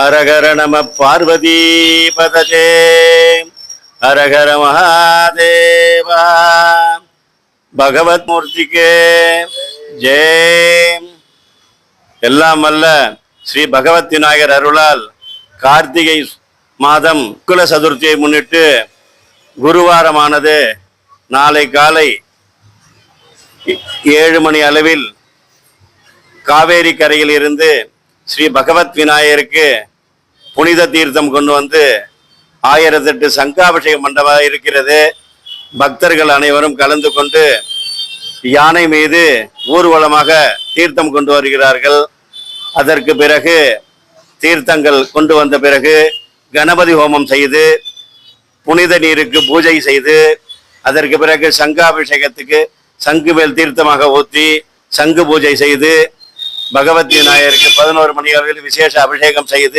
ஹரஹர நம பார்வதி பதஜே ஹரஹர மகாதேவா. பகவத் மூர்த்திக்கு ஜெயம். எல்லாம் வல்ல ஸ்ரீ பகவத் விநாயகர் அருளால் கார்த்திகை மாதம் குல சதுர்த்தியை முன்னிட்டு குருவாரமானது நாளை காலை ஏழு மணி அளவில் காவேரி கரையில் இருந்து ஸ்ரீ பகவத் விநாயகருக்கு புனித தீர்த்தம் கொண்டு வந்து ஆயிரத்தெட்டு சங்காபிஷேக மண்டபம் இருக்கிறது. பக்தர்கள் அனைவரும் கலந்து கொண்டு யானை மீது ஊர்வலமாக தீர்த்தம் கொண்டு வருகிறார்கள். அதற்கு பிறகு தீர்த்தங்கள் கொண்டு வந்த பிறகு கணபதி ஹோமம் செய்து புனித நீருக்கு பூஜை செய்து அதற்கு பிறகு சங்காபிஷேகத்துக்கு சங்கு மேல் தீர்த்தமாக ஊற்றி சங்கு பூஜை செய்து பகவத் விநாயகருக்கு பதினோரு மணி அளவில் விசேஷ அபிஷேகம் செய்து